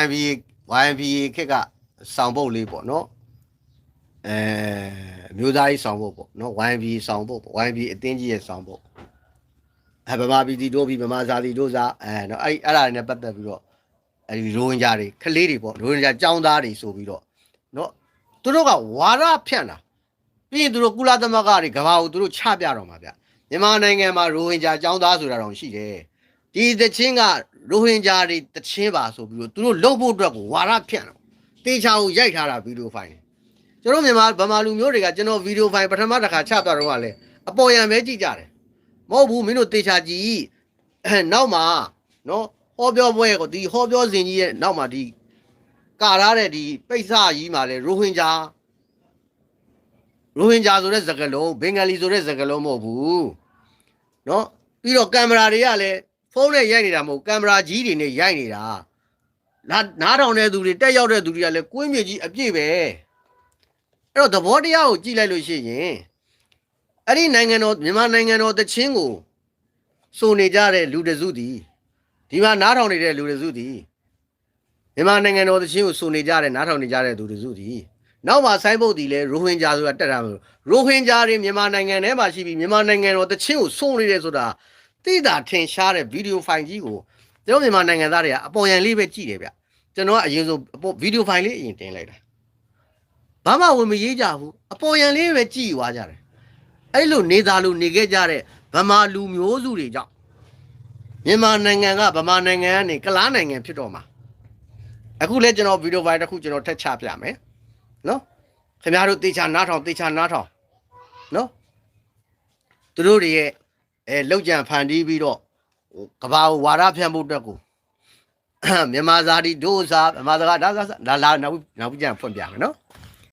YB YB ခက်ကစောင်းပုတ်လေးပေါ့နော်အဲမျိုးသားကြီးစောင်းပုတ်ပေါ့နော် YB စောင်းပုတ်ပေါ့ YB အတင်းကြီးရဲ့စောင်းပုတ်အဲဗမာပြည်တီတို့ပြည်ဗမာဇာတိတို့စားအဲနော်အဲ့အဲ့ဒါတွေနဲ့ပတ်သက်ပြီးတော့အဲဒီရိုဝင်ဂျာတွေခလေးတွေပေါ့ရိုဝင်ဂျာចောင်းသားတွေဆိုပြီးတော့နော်သူတို့ကဝါရဖြန့်တာပြီးရင်သူတို့ကုလသမဂ္ဂတွေကဘာကိုသူတို့ချပြတော့မှာဗျမြန်မာနိုင်ငံမှာရိုဝင်ဂျာចောင်းသားဆိုတာတော့ရှိတယ် ဒီသချင်းကရိုဟင်ဂျာတွေသချင်းပါဆိုပြီးတော့သူတို့လှုပ်ဖို့အတွက်ကိုဝါရဖြန့်တော့တေချာကိုရိုက်ထားတာဗီဒီယိုဖိုင်ကျွန်တော်မြန်မာဗမာလူမျိုးတွေကကျွန်တော်ဗီဒီယိုဖိုင်ပထမတစ်ခါချပြတော့ကလည်းအပေါ်ယံပဲကြည့်ကြတယ်မဟုတ်ဘူးမင်းတို့တေချာကြည့်အဲနောက်မှာနော်ဟောပြောပွဲကိုဒီဟောပြောစဉ်ကြီးရဲ့နောက်မှာဒီကာရတဲ့ဒီပိတ်စကြီးမှာလဲရိုဟင်ဂျာရိုဟင်ဂျာဆိုတဲ့စကားလုံးဘင်္ဂလီဆိုတဲ့စကားလုံးမဟုတ်ဘူးနော်ပြီးတော့ကင်မရာတွေကလည်း ဖုန်းနဲ့ရိုက်နေတာမဟုတ်ကင်မရာကြီးတွေနဲ့ရိုက်နေတာနားနားထောင်တဲ့သူတွေတက်ရောက်တဲ့သူတွေကလည်းကွင်းမြေကြီးအပြည့်ပဲအဲ့တော့သဘောတရားကိုကြည့်လိုက်လို့ရှိရင်အဲ့ဒီနိုင်ငံတော်မြန်မာနိုင်ငံတော်တချင်းကိုစုံနေကြတဲ့လူတစုသည်ဒီမှာနားထောင်နေတဲ့လူတစုသည်မြန်မာနိုင်ငံတော်တချင်းကိုစုံနေကြတဲ့နားထောင်နေကြတဲ့သူတစုသည်နောက်မှာဆိုင်းဘုတ်ဒီလဲရိုဟင်ဂျာဆိုတာတက်တာမလို့ရိုဟင်ဂျာတွေမြန်မာနိုင်ငံထဲမှာရှိပြီးမြန်မာနိုင်ငံတော်တချင်းကိုစုံနေတယ်ဆိုတာ တိတာထင်ရှားတဲ့ဗီဒီယိုဖိုင်ကြီးကိုကျွန်တော်မြန်မာနိုင်ငံသားတွေကအပေါ်ယံလေးပဲကြည့်တယ်ဗျကျွန်တော်ကအရင်ဆုံးအပေါ်ဗီဒီယိုဖိုင်လေးအရင်တင်လိုက်တာဘာမှဝင်မရေးကြဘူးအပေါ်ယံလေးပဲကြည့်သွားကြတယ်အဲ့လိုနေသားလို့နေခဲ့ကြတဲ့ဗမာလူမျိုးစုတွေကြောင့်မြန်မာနိုင်ငံကဗမာနိုင်ငံကနေကလားနိုင်ငံဖြစ်တော့မှာအခုလဲကျွန်တော်ဗီဒီယိုဖိုင်တစ်ခုကျွန်တော်ထက်ချပြမယ်နော်ခင်ဗျားတို့တေချာနားထောင်တေချာနားထောင်နော်သူတို့တွေရဲ့ အဲလောက်ကြံဖန်တီးပြီးတော့ဟိုကဘာကိုဝါရဖြန့်ဖို့အတွက်ကိုမြန်မာဇာတိဒို့စာမြန်မာစကားဒါသာဒါလာနောက်နောက်ပြန်ဖွင့်ပြမယ်နော်